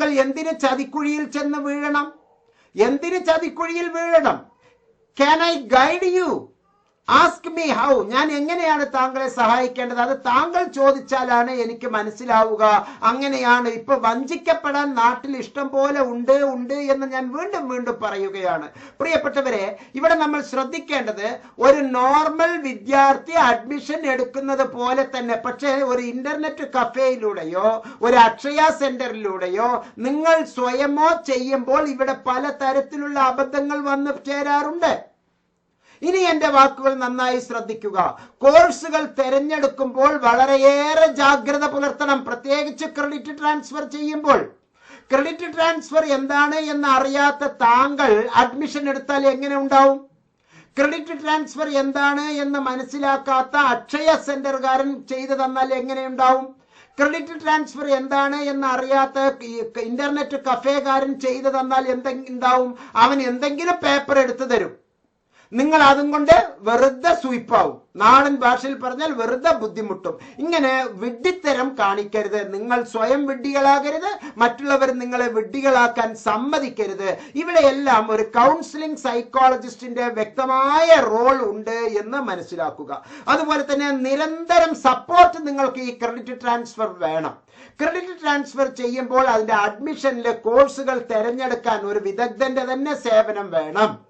താങ്കൾ എന്തിന് ചതിക്കുഴിയിൽ ചെന്ന് വീഴണം? എന്തിന് ചതിക്കുഴിയിൽ വീഴണം? Can I guide you ask me how ഞാൻ എങ്ങനെയാണ് താങ്കളെ സഹായിക്കേണ്ടത്? അത് താങ്കൾ ചോദിച്ചാലാണ് എനിക്ക് മനസ്സിലാവുക. അങ്ങനെയാണ്. ഇപ്പൊ വഞ്ചിക്കപ്പെടാൻ നാട്ടിൽ ഇഷ്ടം പോലെ ഉണ്ട് ഉണ്ട് എന്ന് ഞാൻ വീണ്ടും വീണ്ടും പറയുകയാണ്. പ്രിയപ്പെട്ടവരെ ഇവിടെ നമ്മൾ ശ്രദ്ധിക്കേണ്ടത് ഒരു നോർമൽ വിദ്യാർത്ഥി അഡ്മിഷൻ എടുക്കുന്നത് പോലെ തന്നെ പക്ഷേ ഒരു ഇന്റർനെറ്റ് കഫേയിലൂടെയോ ഒരു അക്ഷയ സെന്ററിലൂടെയോ നിങ്ങൾ സ്വയമോ ചെയ്യുമ്പോൾ ഇവിടെ പല തരത്തിലുള്ള അബദ്ധങ്ങൾ വന്ന് ചേരാറുണ്ട്. ഇനി എന്റെ വാക്കുകൾ നന്നായി ശ്രദ്ധിക്കുക. കോഴ്സുകൾ തിരഞ്ഞെടുക്കുമ്പോൾ വളരെയേറെ ജാഗ്രത പുലർത്തണം. പ്രത്യേകിച്ച് ക്രെഡിറ്റ് ട്രാൻസ്ഫർ ചെയ്യുമ്പോൾ. ക്രെഡിറ്റ് ട്രാൻസ്ഫർ എന്താണ് എന്ന് അറിയാത്ത താങ്കൾ അഡ്മിഷൻ എടുത്താൽ എങ്ങനെ ഉണ്ടാവും? ക്രെഡിറ്റ് ട്രാൻസ്ഫർ എന്താണ് എന്ന് മനസ്സിലാക്കാത്ത അക്ഷയ സെന്ററുകാരൻ ചെയ്തു തന്നാൽ എങ്ങനെയുണ്ടാവും ക്രെഡിറ്റ് ട്രാൻസ്ഫർ എന്താണ് എന്ന് അറിയാത്ത ഇന്റർനെറ്റ് കഫേകാരൻ ചെയ്തു തന്നാൽ എന്തെങ്കിലും ഉണ്ടാവും അവൻ എന്തെങ്കിലും പേപ്പർ എടുത്തു തരും. നിങ്ങൾ അതും കൊണ്ട് വെറുതെ സ്വീപ്പാവും. നാടൻ ഭാഷയിൽ പറഞ്ഞാൽ വെറുതെ ബുദ്ധിമുട്ടും. ഇങ്ങനെ വിഡ്ഢിത്തരം കാണിക്കരുത്. നിങ്ങൾ സ്വയം വിഡ്ഢികളാകരുത്. മറ്റുള്ളവർ നിങ്ങളെ വിഡ്ഢികളാക്കാൻ സമ്മതിക്കരുത്. ഇവിടെയെല്ലാം ഒരു കൗൺസിലിംഗ് സൈക്കോളജിസ്റ്റിന്റെ വ്യക്തമായ റോൾ ഉണ്ട് എന്ന് മനസ്സിലാക്കുക. അതുപോലെ തന്നെ നിരന്തരം സപ്പോർട്ട് നിങ്ങൾക്ക് ഈ ക്രെഡിറ്റ് ട്രാൻസ്ഫർ വേണം. ക്രെഡിറ്റ് ട്രാൻസ്ഫർ ചെയ്യുമ്പോൾ അതിന്റെ അഡ്മിഷനിലെ കോഴ്സുകൾ തിരഞ്ഞെടുക്കാൻ ഒരു വിദഗ്ധന്റെ തന്നെ സേവനം വേണം.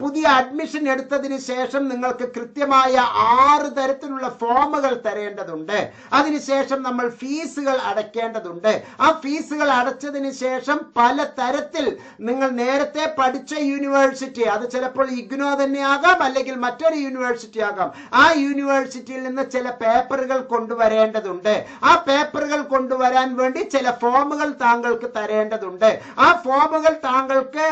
പുതിയ അഡ്മിഷൻ എടുത്തതിന് ശേഷം നിങ്ങൾക്ക് കൃത്യമായ ആറ് തരത്തിലുള്ള ഫോമുകൾ തരേണ്ടതുണ്ട്. അതിനുശേഷം നമ്മൾ ഫീസുകൾ അടയ്ക്കേണ്ടതുണ്ട്. ആ ഫീസുകൾ അടച്ചതിന് ശേഷം പല തരത്തിൽ നിങ്ങൾ നേരത്തെ പഠിച്ച യൂണിവേഴ്സിറ്റി അത് ചിലപ്പോൾ ഇഗ്നോ തന്നെ ആകാം അല്ലെങ്കിൽ മറ്റൊരു യൂണിവേഴ്സിറ്റി ആകാം. ആ യൂണിവേഴ്സിറ്റിയിൽ നിന്ന് ചില പേപ്പറുകൾ കൊണ്ടുവരേണ്ടതുണ്ട്. ആ പേപ്പറുകൾ കൊണ്ടുവരാൻ വേണ്ടി ചില ഫോമുകൾ താങ്കൾക്ക് തരേണ്ടതുണ്ട്. ആ ഫോമുകൾ താങ്കൾക്ക്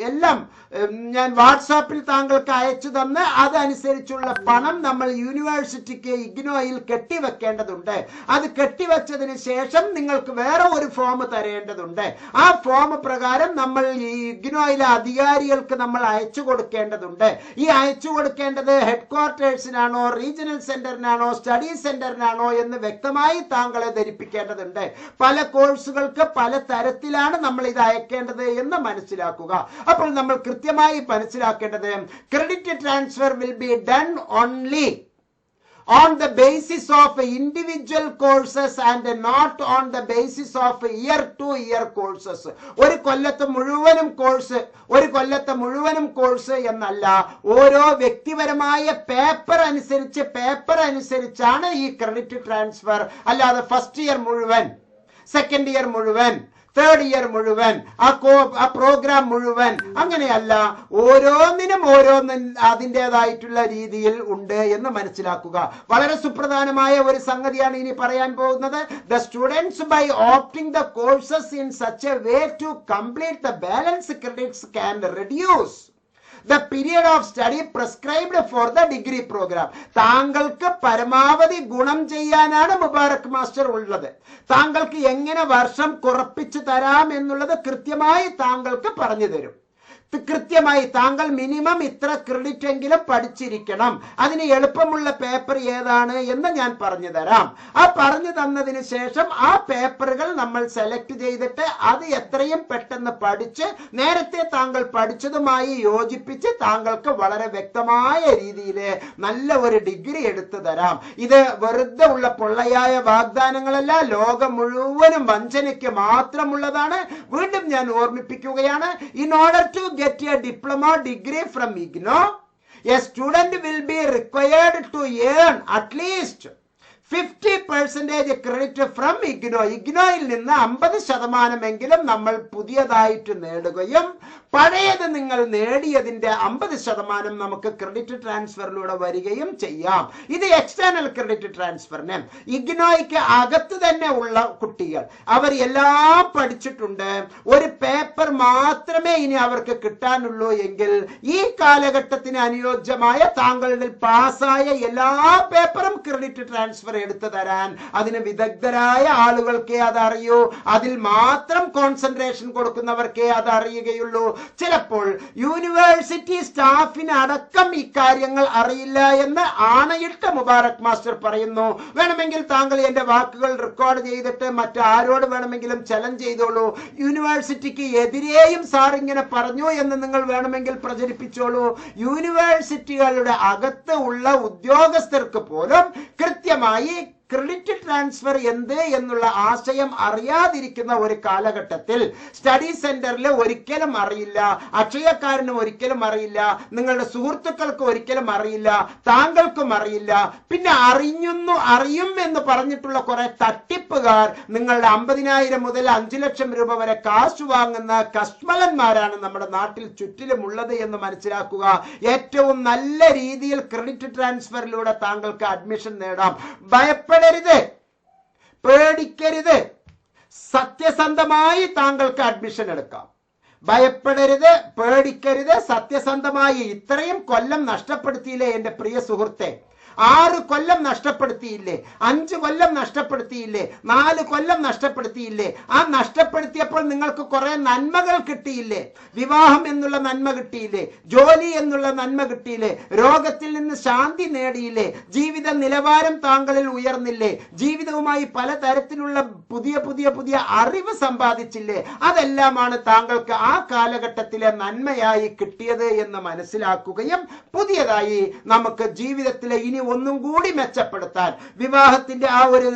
എല്ലാം ഞാൻ വാട്സാപ്പിൽ താങ്കൾക്ക് അയച്ചു തന്ന് അതനുസരിച്ചുള്ള പണം നമ്മൾ യൂണിവേഴ്സിറ്റിക്ക് ഇഗ്നോയിൽ കെട്ടിവെക്കേണ്ടതുണ്ട്. അത് കെട്ടിവെച്ചതിന് ശേഷം നിങ്ങൾക്ക് വേറെ ഒരു ഫോം തരേണ്ടതുണ്ട്. ആ ഫോം പ്രകാരം നമ്മൾ ഈ ഇഗ്നോയിലെ അധികാരികൾക്ക് നമ്മൾ അയച്ചു കൊടുക്കേണ്ടതുണ്ട്. ഈ അയച്ചു കൊടുക്കേണ്ടത് ഹെഡ് ക്വാർട്ടേഴ്സിനാണോ റീജിയണൽ സെന്ററിനാണോ സ്റ്റഡി സെന്ററിനാണോ എന്ന് വ്യക്തമായി താങ്കളെ ധരിപ്പിക്കേണ്ടതുണ്ട്. പല കോഴ്സുകൾക്ക് പല തരത്തിലാണ് നമ്മൾ ഇത് അയക്കേണ്ടത് എന്ന് മനസ്സിലാക്കുക. അപ്പോൾ നമ്മൾ കൃത്യമായി മനസ്സിലാക്കേണ്ടത് credit transfer will be done only on the basis of individual courses and not on the basis of year to year courses. ഒരു കൊല്ലത്ത് മുഴുവനും കോഴ്സ് ഒരു കൊല്ലത്തെ മുഴുവനും കോഴ്സ് എന്നല്ല ഓരോ വ്യക്തിപരമായ പേപ്പർ അനുസരിച്ച് പേപ്പർ അനുസരിച്ചാണ് ഈ ക്രെഡിറ്റ് ട്രാൻസ്ഫർ. അല്ലാതെ ഫസ്റ്റ് ഇയർ മുഴുവൻ സെക്കൻഡ് ഇയർ മുഴുവൻ തേർഡ് ഇയർ മുഴുവൻ ആ കോ ആ പ്രോഗ്രാം മുഴുവൻ അങ്ങനെയല്ല ഓരോന്നിനും ഓരോന്നും അതിന്റെതായിട്ടുള്ള രീതിയിൽ ഉണ്ട് എന്ന് മനസ്സിലാക്കുക. വളരെ സുപ്രധാനമായ ഒരു സംഗതിയാണ് ഇനി പറയാൻ പോകുന്നത്. The students by opting the courses in such a way to complete the balance credits can reduce the period of study prescribed for the degree program താങ്കൾക്ക് പരമാവധി ഗുണം ചെയ്യാനാണ് മുബാറക് മാസ്റ്റർ ഉള്ളത്. താങ്കൾക്ക് എങ്ങനെ വർഷം കുറപ്പിച്ചു തരാം എന്നുള്ളത് കൃത്യമായി താങ്കൾക്ക് പറഞ്ഞു തരും. കൃത്യമായി താങ്കൾ മിനിമം ഇത്ര ക്രെഡിറ്റ് എങ്കിലും പഠിച്ചിരിക്കണം. അതിന് എളുപ്പമുള്ള പേപ്പർ ഏതാണ് എന്ന് ഞാൻ പറഞ്ഞു തരാം. ആ പറഞ്ഞു തന്നതിന് ശേഷം ആ പേപ്പറുകൾ നമ്മൾ സെലക്ട് ചെയ്തിട്ട് അത് എത്രയും പെട്ടെന്ന് പഠിച്ച് നേരത്തെ താങ്കൾ പഠിച്ചതുമായി യോജിപ്പിച്ച് താങ്കൾക്ക് വളരെ വ്യക്തമായ രീതിയിൽ നല്ല ഒരു ഡിഗ്രി എടുത്തു തരാം. ഇത് വെറുതെ ഉള്ള പൊള്ളയായ വാഗ്ദാനങ്ങളല്ല ലോകം മുഴുവനും വഞ്ചനയ്ക്ക് മാത്രമുള്ളതാണ്. വീണ്ടും ഞാൻ ഓർമ്മിപ്പിക്കുകയാണ് in order to get a diploma degree from IGNO, a student will be required to earn at least fifty percentage credit from IGNOU. ഇഗ്നോയിൽ നിന്ന് അമ്പത് ശതമാനമെങ്കിലും നമ്മൾ പുതിയതായിട്ട് നേടുകയും പഴയത് നിങ്ങൾ നേടിയതിന്റെ അമ്പത് ശതമാനം നമുക്ക് ക്രെഡിറ്റ് ട്രാൻസ്ഫറിലൂടെ വരികയും ചെയ്യാം. ഇത് എക്സ്റ്റേണൽ ക്രെഡിറ്റ് ട്രാൻസ്ഫറിന്. ഇഗ്നോയ്ക്ക് അകത്ത് തന്നെ ഉള്ള കുട്ടികൾ അവർ എല്ലാം പഠിച്ചിട്ടുണ്ട്. ഒരു പേപ്പർ മാത്രമേ ഇനി അവർക്ക് കിട്ടാനുള്ളൂ എങ്കിൽ ഈ കാലഘട്ടത്തിന് അനുയോജ്യമായ താങ്കളുടെ പാസ്സായ എല്ലാ പേപ്പറും ക്രെഡിറ്റ് ട്രാൻസ്ഫർ എടുത്തു തരാൻ. അതിന് വിദഗ്ധരായ ആളുകൾക്കേ അത് അറിയൂ അതിൽ മാത്രം കോൺസെൻട്രേഷൻ കൊടുക്കുന്നവർക്കേ അത് അറിയുകയുള്ളൂ ചിലപ്പോൾ യൂണിവേഴ്സിറ്റി സ്റ്റാഫിന് അടക്കം ഇക്കാര്യങ്ങൾ അറിയില്ല എന്ന് ആണയിട്ട മുബാറക് മാസ്റ്റർ പറയുന്നു. വേണമെങ്കിൽ താങ്കൾ എന്റെ വാക്കുകൾ റെക്കോർഡ് ചെയ്തിട്ട് മറ്റാരോട് വേണമെങ്കിലും ചലഞ്ച് ചെയ്തോളൂ. യൂണിവേഴ്സിറ്റിക്ക് എതിരെയും സാർ ഇങ്ങനെ പറഞ്ഞു എന്ന് നിങ്ങൾ വേണമെങ്കിൽ പ്രചരിപ്പിച്ചോളൂ. യൂണിവേഴ്സിറ്റികളുടെ അകത്ത് ഉള്ള ഉദ്യോഗസ്ഥർക്ക് പോലും കൃത്യമായി 家 ക്രെഡിറ്റ് ട്രാൻസ്ഫർ എന്ത് എന്നുള്ള ആശയം അറിയാതിരിക്കുന്ന ഒരു കാലഘട്ടത്തിൽ സ്റ്റഡി സെന്ററിൽ ഒരിക്കലും അറിയില്ല അക്ഷയക്കാരനും ഒരിക്കലും അറിയില്ല നിങ്ങളുടെ സുഹൃത്തുക്കൾക്ക് ഒരിക്കലും അറിയില്ല താങ്കൾക്കും അറിയില്ല. പിന്നെ അറിഞ്ഞുന്നു അറിയും എന്ന് പറഞ്ഞിട്ടുള്ള കുറെ തട്ടിപ്പുകാർ നിങ്ങളുടെ അമ്പതിനായിരം മുതൽ അഞ്ചു ലക്ഷം രൂപ വരെ കാശ് വാങ്ങുന്ന കശ്മലന്മാരാണ് നമ്മുടെ നാട്ടിൽ ചുറ്റിലുമുള്ളത് എന്ന് മനസ്സിലാക്കുക. ഏറ്റവും നല്ല രീതിയിൽ ക്രെഡിറ്റ് ട്രാൻസ്ഫറിലൂടെ താങ്കൾക്ക് അഡ്മിഷൻ നേടാം. ഭയപ്പെടരുത് പേടിക്കരുത്. സത്യസന്ധമായി താങ്കൾക്ക് അഡ്മിഷൻ എടുക്കാം. ഭയപ്പെടരുത് പേടിക്കരുത്. സത്യസന്ധമായി ഇത്രയും കൊല്ലം നഷ്ടപ്പെടുത്തിയില്ലേ എന്റെ പ്രിയ സുഹൃത്തെ? ആറ് കൊല്ലം നഷ്ടപ്പെടുത്തിയില്ലേ? അഞ്ച് കൊല്ലം നഷ്ടപ്പെടുത്തിയില്ലേ? നാല് കൊല്ലം നഷ്ടപ്പെടുത്തിയില്ലേ? ആ നഷ്ടപ്പെടുത്തിയപ്പോൾ നിങ്ങൾക്ക് കുറെ നന്മകൾ കിട്ടിയില്ലേ? വിവാഹം എന്നുള്ള നന്മ കിട്ടിയില്ലേ? ജോലി എന്നുള്ള നന്മ കിട്ടിയില്ലേ? രോഗത്തിൽ നിന്ന് ശാന്തി നേടിയില്ലേ? ജീവിത നിലവാരം താങ്കളിൽ ഉയർന്നില്ലേ? ജീവിതവുമായി പലതരത്തിലുള്ള പുതിയ പുതിയ പുതിയ അറിവ് സമ്പാദിച്ചില്ലേ? അതെല്ലാമാണ് താങ്കൾക്ക് ആ കാലഘട്ടത്തിലെ നന്മയായി കിട്ടിയത് എന്ന് മനസ്സിലാക്കുകയും പുതിയതായി നമുക്ക് ജീവിതത്തിലെ ഇനി ഒന്നും കൂടി മെച്ചപ്പെടുത്താൻ വിവാഹത്തിന്റെ ആ ഒരു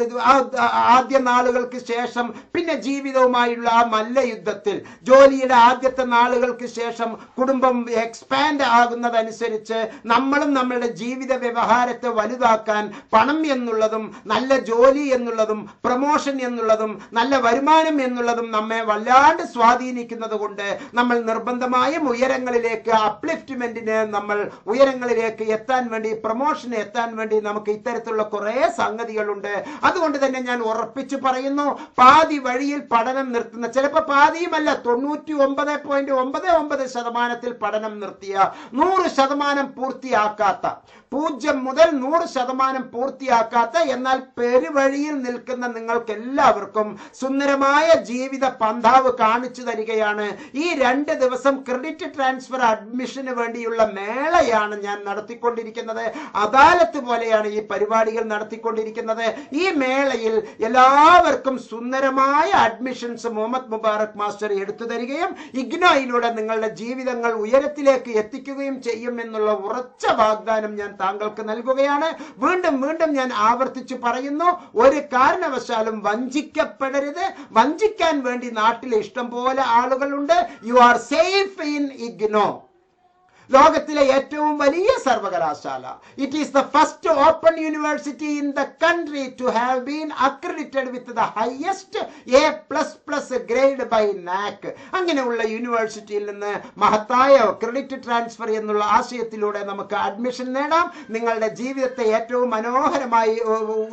ആദ്യ നാളുകൾക്ക് ശേഷം പിന്നെ ജീവിതവുമായുള്ള ആ മല്ല യുദ്ധത്തിൽ ജോലിയുടെ ആദ്യത്തെ നാളുകൾക്ക് ശേഷം കുടുംബം എക്സ്പാൻഡ് ആകുന്നതനുസരിച്ച് നമ്മളും നമ്മളുടെ ജീവിത വ്യവഹാരത്തെ വലുതാക്കാൻ പണം എന്നുള്ളതും നല്ല ജോലി എന്നുള്ളതും പ്രമോഷൻ എന്നുള്ളതും നല്ല വരുമാനം എന്നുള്ളതും നമ്മെ വല്ലാണ്ട് സ്വാധീനിക്കുന്നത് കൊണ്ട് നമ്മൾ നിർബന്ധമായും ഉയരങ്ങളിലേക്ക് അപ്ലിഫ്റ്റ്മെന്റിന് നമ്മൾ ഉയരങ്ങളിലേക്ക് എത്താൻ വേണ്ടി പ്രൊമോഷന് എത്താൻ വേണ്ടി നമുക്ക് ഇത്തരത്തിലുള്ള കുറെ സംഗതികളുണ്ട്. അതുകൊണ്ട് തന്നെ ഞാൻ ഉറപ്പിച്ചു പറയുന്നു പാതി വഴിയിൽ പഠനം നിർത്തുന്ന ചിലപ്പോൾ പാതിയുമല്ല തൊണ്ണൂറ്റി ഒമ്പത് പോയിന്റ് ഒമ്പത് ഒമ്പത് ശതമാനത്തിൽ പഠനം നിർത്തിയ നൂറ് ശതമാനം പൂർത്തിയാക്കാത്ത പൂജ്യം മുതൽ നൂറ് ശതമാനം പൂർത്തിയാക്കാത്ത എന്നാൽ പെരുവഴിയിൽ നിൽക്കുന്ന നിങ്ങൾക്ക് എല്ലാവർക്കും സുന്ദരമായ ജീവിത പന്താവ് കാണിച്ചു തരികയാണ്. ഈ രണ്ട് ദിവസം ക്രെഡിറ്റ് ട്രാൻസ്ഫർ അഡ്മിഷന് വേണ്ടിയുള്ള മേളയാണ് ഞാൻ നടത്തിക്കൊണ്ടിരിക്കുന്നത്. അദാലത്ത് പോലെയാണ് ഈ പരിപാടികൾ നടത്തിക്കൊണ്ടിരിക്കുന്നത്. ഈ മേളയിൽ എല്ലാവർക്കും സുന്ദരമായ അഡ്മിഷൻസ് മുഹമ്മദ് മുബാറക് മാസ്റ്റർ എടുത്തു തരികയും ഇഗ്നോയിലൂടെ നിങ്ങളുടെ ജീവിതങ്ങൾ ഉയരത്തിലേക്ക് എത്തിക്കുകയും ചെയ്യും എന്നുള്ള ഉറച്ച വാഗ്ദാനം ഞാൻ താങ്കൾക്ക് നൽകുകയാണ്. വീണ്ടും വീണ്ടും ഞാൻ ആവർത്തിച്ചു പറയുന്നു ഒരു കാരണവശാലും വഞ്ചിക്കപ്പെടരുത്. വഞ്ചിക്കാൻ വേണ്ടി നാട്ടിൽ ഇഷ്ടം പോലെ ആളുകളുണ്ട്. You are safe in IGNOU ലോകത്തിലെ ഏറ്റവും വലിയ സർവകലാശാല. It is the first open university in the country to have been accredited with the highest A plus plus grade by NAAC അങ്ങനെയുള്ള യൂണിവേഴ്സിറ്റിയിൽ നിന്ന് മഹത്തായ ക്രെഡിറ്റ് ട്രാൻസ്ഫർ എന്നുള്ള ആശയത്തിലൂടെ നമുക്ക് അഡ്മിഷൻ നേടാം. നിങ്ങളുടെ ജീവിതത്തെ ഏറ്റവും മനോഹരമായി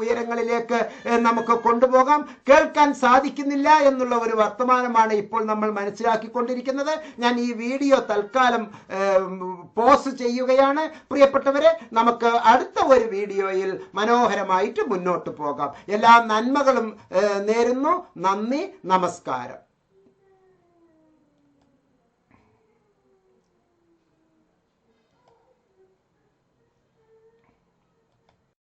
ഉയരങ്ങളിലേക്ക് നമുക്ക് കൊണ്ടുപോകാം. കേൾക്കാൻ സാധിക്കുന്നില്ല എന്നുള്ള ഒരു വർത്തമാനമാണ് ഇപ്പോൾ നമ്മൾ മനസ്സിലാക്കിക്കൊണ്ടിരിക്കുന്നത്. ഞാൻ ഈ വീഡിയോ തൽക്കാലം പോസ് ചെയ്യുകയാണ്. പ്രിയപ്പെട്ടവരെ നമുക്ക് അടുത്ത ഒരു വീഡിയോയിൽ മനോഹരമായിട്ട് മുന്നോട്ട് പോകാം. എല്ലാ നന്മകളും നേരുന്നു. നന്ദി നമസ്കാരം.